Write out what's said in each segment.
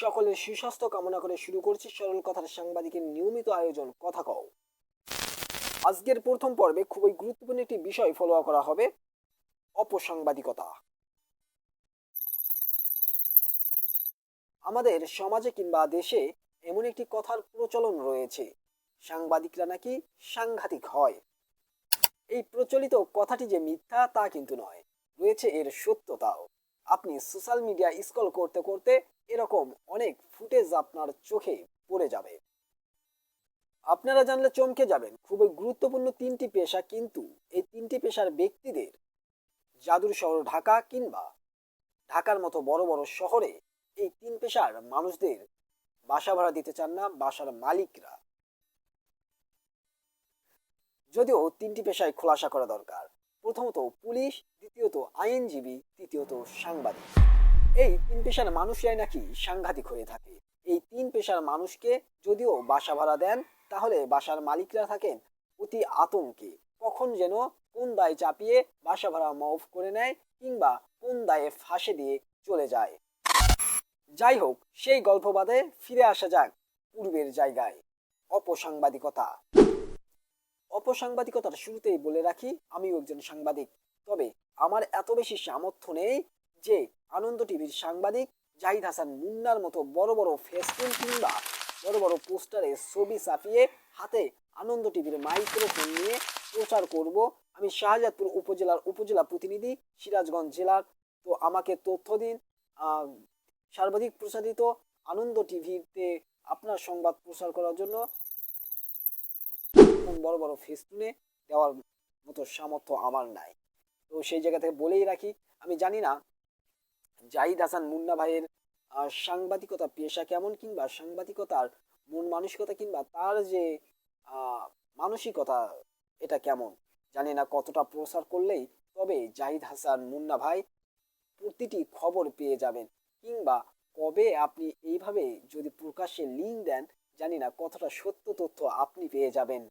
সকলের সুস্বাস্থ্য কামনা করে শুরু করছি সরল কথার সাংবাদিকের নিয়মিত আয়োজন কথা কও। আজকের প্রথম পর্বে খুবই গুরুত্বপূর্ণ একটি বিষয় ফলো করা হবে, অপসাংবাদিকতা। আমাদের সমাজে কিংবা দেশে এমন একটি কথার প্রচলন রয়েছে, সাংবাদিকরা নাকি সাংঘাতিক হয়। এই প্রচলিত কথাটি যে মিথ্যা তা কিন্তু নয়, রয়েছে এর সত্যতাও। আপনি সোশ্যাল মিডিয়া স্ক্রল করতে করতে এরকম অনেক ফুটেজ আপনার চোখে পড়ে যাবে। আপনারা জানলে চমকে যাবেন, খুবই গুরুত্বপূর্ণ তিনটি পেশা কিন্তু এই তিনটি পেশার ব্যক্তিদের। জাদুর শহর ঢাকা কিংবা ঢাকার মতো বড় বড় শহরে এই তিন পেশার মানুষদের বাসা ভাড়া দিতে চান না বাসার মালিকরা। যদিও তিনটি পেশায় খোলাসা করা দরকার প্রথমত পুলিশ, দ্বিতীয়ত আইনজীবী, তৃতীয়ত সাংবাদিক। এই তিন পেশার মানুষরাই নাকি সাংঘাতিক হয়ে থাকে। এই তিন পেশার মানুষকে যদিও বাসা ভাড়া দেন, তাহলে বাসার মালিকরা থাকেন অতি আতঙ্কে। কখন যেন কোন দায় চাপিয়ে বাসা ভাড়া মৌফ করে নেয় কিংবা কোন দায়ে ফাঁসে দিয়ে চলে যায়। যাই হোক, সেই গল্প বাদে ফিরে আসা যাক পূর্বের জায়গায়। অপসাংবাদিকতা। অপসাংবাদিকতার শুরুতেই বলে রাখি, আমিও একজন সাংবাদিক। তবে আমার এত বেশি সামর্থ্য নেই যে আনন্দ টিভির সাংবাদিক জাহিদ হাসান মুন্নার মতো বড় বড় ফেসবুক কিংবা বড় বড় পোস্টারে ছবি ছাপিয়ে হাতে আনন্দ টিভির মাইক্রোফোন নিয়ে প্রচার করব। আমি শাহজাদপুর উপজেলার উপজেলা প্রতিনিধি, সিরাজগঞ্জ জেলার। তো আমাকে তথ্য দিন। সর্বাধিক প্রচারিত আনন্দ টিভিতে আপনার সংবাদ প্রচার করার জন্য বড় বড় ফেসবুনে দেওয়ার মতো সামর্থ্য আমার নাই। তো সেই জায়গা থেকে বলেই রাখি, আমি জানি না জাহিদ হাসান মুন্না ভাইয়ের সাংবাদিকতা পেশা কেমন কিংবা সাংবাদিকতার মন মানসিকতা কিংবা তার যে মানসিকতা, এটা কেমন? জানি না কতটা প্রচার করলেই তবে জাহিদ হাসান মুন্না ভাই প্রতিটি খবর পেয়ে যাবেন। কিংবা কবে আপনি এইভাবে যদি প্রকাশ্যে লিঙ্ক দেন, জানি না কতটা সত্য তথ্য আপনি পেয়ে যাবেন।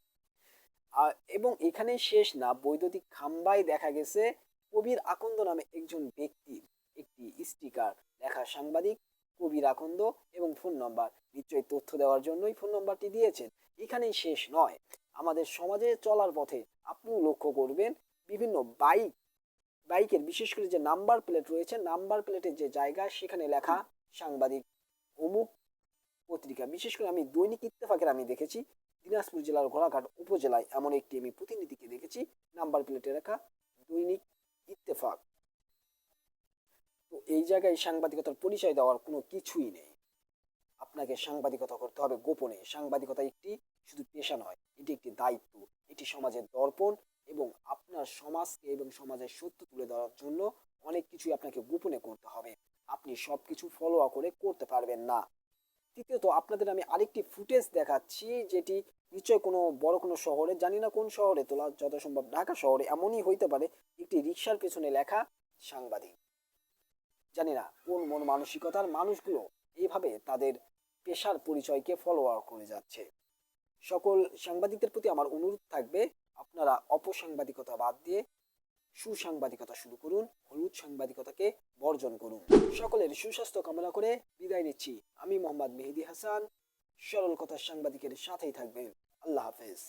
এবং এখানেই শেষ না, বৈদ্যুতিক খাম্বায় দেখা গেছে কবির আকন্দ নামে একজন ব্যক্তির একটি স্টিকার, লেখা সাংবাদিক, কবির আকন্দ এবং ফোন নম্বর। নিশ্চয়ই তথ্য দেওয়ার জন্যই ফোন নম্বরটি দিয়েছেন। এখানেই শেষ নয়। আমাদের সমাজে চলার পথে আপনিও লক্ষ্য করবেন, বিভিন্ন বাইক, বাইকের বিশেষ করে যে নাম্বার প্লেট রয়েছে, নাম্বার প্লেটের যে জায়গা, সেখানে লেখা সাংবাদিক অমুক পত্রিকা। বিশেষ করে আমি দৈনিক ইত্তেফাকের আমি দেখেছি দিনাজপুর জেলার ঘোড়াঘাট উপজেলায় এমন একটি আমি প্রতিনিধিকে দেখেছি। নাম্বার প্লেটে লেখা দৈনিক ইত্তেফাক। তো এই জায়গায় সাংবাদিকতার পরিচয় দেওয়ার কোনো কিছুই নেই। আপনাকে সাংবাদিকতা করতে হবে গোপনে। সাংবাদিকতা একটি শুধু পেশা নয়, এটি একটি দায়িত্ব। এটি সমাজের দর্পণ এবং আপনার সমাজকে এবং সমাজের সত্য তুলে ধরার জন্য অনেক কিছুই আপনাকে গোপনে করতে হবে। আপনি সব কিছু ফলো করে করতে পারবেন না। তৃতীয়ত আপনাদের আমি আরেকটি ফুটেজ দেখাচ্ছি, যেটি নিশ্চয় কোনো বড় কোনো শহরে, জানি না কোন শহরে, তোলা যত সম্ভব ঢাকা শহরে এমনই হইতে পারে, একটি রিক্সার পেছনে লেখা সাংবাদিক। জানি না কোন মন মানসিকতার মানুষগুলো এইভাবে তাদের পেশার পরিচয়কে ফলোয়ার করে যাচ্ছে। সকল সাংবাদিকদের প্রতি আমার অনুরোধ থাকবে, আপনারা অপসাংবাদিকতা বাদ দিয়ে সুসাংবাদিকতা শুরু করুন, হলুদ সাংবাদিকতাকে বর্জন করুন। সকলের সুস্বাস্থ্য কামনা করে বিদায় নিচ্ছি। আমি মোহাম্মদ মেহেদি হাসান। সরল কথা সাংবাদিকের সাথেই থাকবেন। আল্লাহ হাফেজ।